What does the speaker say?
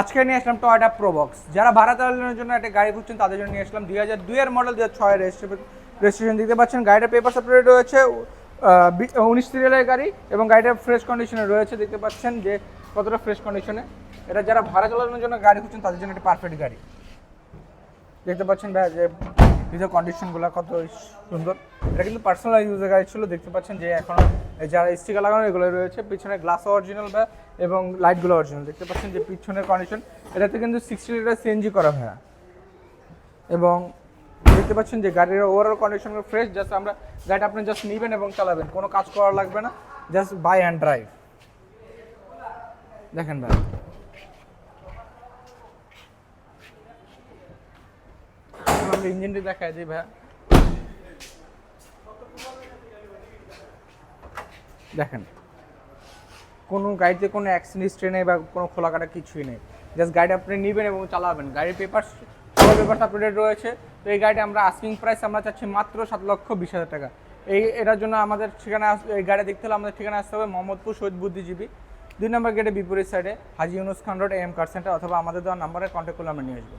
আজকে নিয়ে আসলাম Toyota Probox যারা ভাড়া চালানোর জন্য একটা গাড়ি খুঁজছেন, তাদের জন্য নিয়ে আসলাম দুই হাজার দুইয়ের মডেল দু হাজার রেজিস্ট্রেশন দেখতে পাচ্ছেন। গাড়িটা পেপার সাপ্লাই রয়েছে উনিশ সিরিয়ালের গাড়ি এবং গাড়িটা ফ্রেশ কন্ডিশনে রয়েছে। দেখতে পাচ্ছেন যে কতটা ফ্রেশ কন্ডিশনে এটা যারা ভাড়া চালানোর জন্য গাড়ি খুঁজছেন, তাদের জন্য একটা পারফেক্ট গাড়ি। দেখতে পাচ্ছেন ভাই, যে ভিতর কন্ডিশনগুলো কত সুন্দর। এটা কিন্তু পার্সোনাল ইউজের গাড়ি ছিল, দেখতে পাচ্ছেন যে এখন যারা স্টিকার লাগানো এগুলো রয়েছে, পিছনে গ্লাস অরিজিনাল বা এবং লাইটগুলো অরিজিনাল দেখতে পাচ্ছেন যে পিছনের কন্ডিশন এটাতে কিন্তু সিক্সটি লিটার সিএনজি করা হয় এবং দেখতে পাচ্ছেন যে গাড়ির ওভারঅল কন্ডিশনগুলো ফ্রেশ জাস্ট আমরা গাড়িটা আপনি জাস্ট নেবেন এবং চালাবেন, কোনো কাজ করা লাগবে না জাস্ট বাই অ্যান্ড ড্রাইভ দেখেন ভাই। আমরা ইঞ্জিনটি দেখায় দিই ভাইয়া। দেখেন, কোনো গাড়িতে কোনো অ্যাক্সিডেন্ট হিস্ট্রি নেই বা কোনো খোলা কাটা কিছুই নেই। জাস্ট গাড়ি আপনি নেবেন এবং চালাবেন। গাড়ির পেপার সব পেপার আপডেট রয়েছে। তো এই গাড়িটা আমরা আস্কিং প্রাইস আমরা চাচ্ছি মাত্র সাত লক্ষ বিশ হাজার টাকা। এই, এটার জন্য আমাদের ঠিকানা এই গাড়ি দেখতে হলে আমাদের ঠিকানা আসতে হবে মোহাম্মদপুর শহীদ বুদ্ধিজীবী। দুই নম্বর গেটে বিপরীত সাইডে Haji Yunus Khan road M car centre অথবা আমাদের দেওয়ার নাম্বারে কন্ট্যাক্ট করলে আমরা নিয়ে আসব।